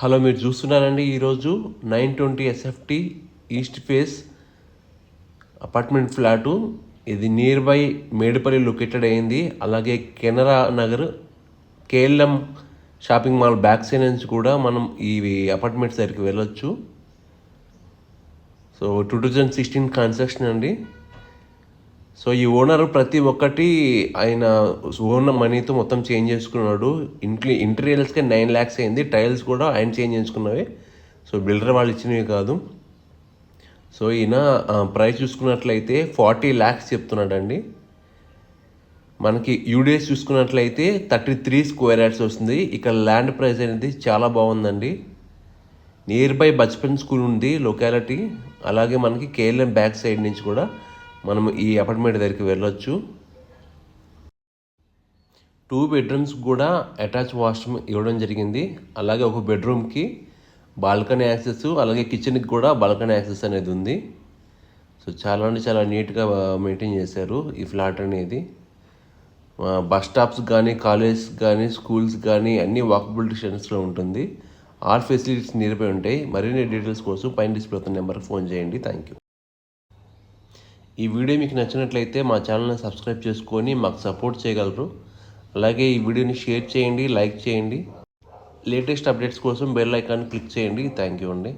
Hello మీరు చూస్తున్నారండి ఈరోజు nine twenty SFT east face apartment flat. ఇది నియర్ బై మేడిపల్లి లొకేటెడ్ అయింది. అలాగే Canara Nagar KLM shopping mall back side నుంచి కూడా మనం ఈ అపార్ట్మెంట్ దగ్గరికి వెళ్ళొచ్చు. So two thousand sixteen construction అండి. సో ఈ ఓనర్ ప్రతి ఒక్కటి ఆయన ఓన్ మనీతో మొత్తం చేంజ్ చేసుకున్నాడు. ఇంట్లో ఇంటీరియల్స్కే నైన్ ల్యాక్స్ అయింది. టైల్స్ కూడా ఆయన చేంజ్ చేసుకున్నవి. సో బిల్డర్ వాళ్ళు ఇచ్చినవి కాదు. సో ఈయన ప్రైస్ చూసుకున్నట్లయితే ఫార్టీ ల్యాక్స్ చెప్తున్నాడండి. మనకి యూడిఎస్ చూసుకున్నట్లయితే థర్టీ త్రీ స్క్వేర్ యార్డ్స్ వస్తుంది. ఇక్కడ ల్యాండ్ ప్రైస్ అనేది చాలా బాగుందండి. నియర్ బై బచ్పన్ స్కూల్ ఉంది లొకాలిటీ అలాగే మనకి కేఎల్ఎం బ్యాక్ సైడ్ నుంచి కూడా. మనం ఈ అపార్ట్మెంట్ దగ్గరికి వెళ్ళొచ్చు. టూ బెడ్రూమ్స్ కూడా అటాచ్ వాష్రూమ్ ఇవ్వడం జరిగింది. అలాగే ఒక బెడ్రూమ్కి బాల్కనీ యాక్సెస్ అలాగే కిచెన్కి కూడా బాల్కనీ యాక్సెస్ అనేది ఉంది. సో చాలా అంటే చాలా నీట్గా మెయింటైన్ చేశారు ఈ ఫ్లాట్ అనేది. బస్ స్టాప్స్ కానీ కాలేజ్ కానీ స్కూల్స్ కానీ అన్ని వాకబుల్ డిస్టెన్స్లో ఉంటుంది. ఆల్ ఫెసిలిటీస్ నియర్బై ఉంటాయి. మరిన్ని డీటెయిల్స్ కోసం పైన డిస్ప్లే అవుతున్న నెంబర్కి ఫోన్ చేయండి. థ్యాంక్ యూ ఈ వీడియో మీకు నచ్చినట్లయితే మా ఛానల్ని సబ్స్క్రైబ్ చేసుకొని మాకు సపోర్ట్ చేయగలరు. అలాగే ఈ వీడియోని షేర్ చేయండి లైక్ చేయండి. లేటెస్ట్ అప్డేట్స్ కోసం బెల్ ఐకాన్ క్లిక్ చేయండి. థ్యాంక్ యూ అండి.